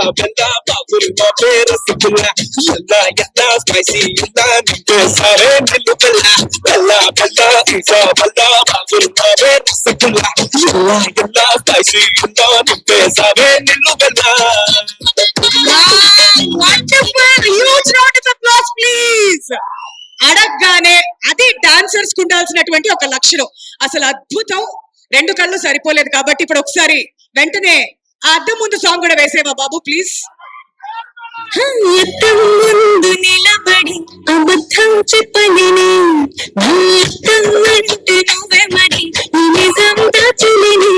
Isabella Babul బాబే రసగుల్లా ఎల్లా ఎల్లా spicy ఎల్లా నింపేసావే నిల్లు బెల్ల బెల్ల బెల్ల ఇసాబెల్లా బాబుల్ బాబే రసగుల్లా ఎల్లా ఎల్లా స్పైసీ ఎల్లా నింపేసావే నిల్లు బెల్ల wonderful huge round of applause please అడగగానే అది డాన్సర్స్కు ఉండాల్సినటువంటి ఒక లక్షణం. అసలు అద్భుతం. రెండు కళ్ళు సరిపోలేదు కాబట్టి ఇప్పుడు ఒకసారి వెంటనే ఆ అద్దం ముందు సాంగ్ కూడా వేసేవా బాబు ప్లీజ్ ముందు నిలబడి అబద్ధం చెప్పని అంటే నువ్వే మరి నిజం దాచలేని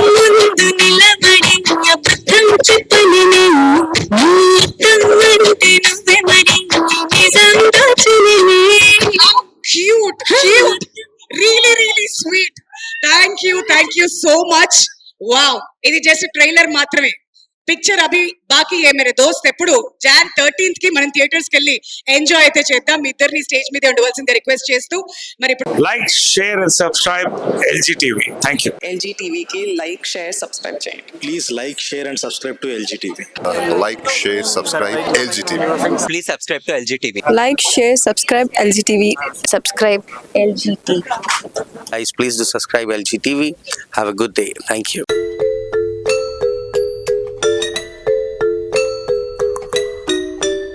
ముందు నిలబడి అబద్ధం చెప్పని నీ అద్దం అంటే నువ్వే మరి ఈ నిజం దాచలేని cute cute really really sweet thank you thank you so much wow ఇది జస్ట్ ట్రైలర్ మాత్రమే. పిక్చర్ అభి బాకీ ఏ మేరే దోస్త్ ఎప్పుడు? జాన్ థర్టీన్త్కి మనం థియేటర్స్ కెళ్ళి ఎంజాయ్ అయితే చేద్దాం. మీ ఇద్దరిని స్టేజ్ మీద ఉండవలసిందే రిక్వెస్ట్ చేస్తూ మరి ఇప్పుడు like share and subscribe LG TV thank you LG TV కి లైక్ షేర్ సబ్స్క్రైబ్ చేయండి. Please like share and subscribe to LG TV like share subscribe LG TV please subscribe to LG TV like share subscribe LG TV subscribe LG TV Guys, please do subscribe LGTV. Have a good day. Thank you.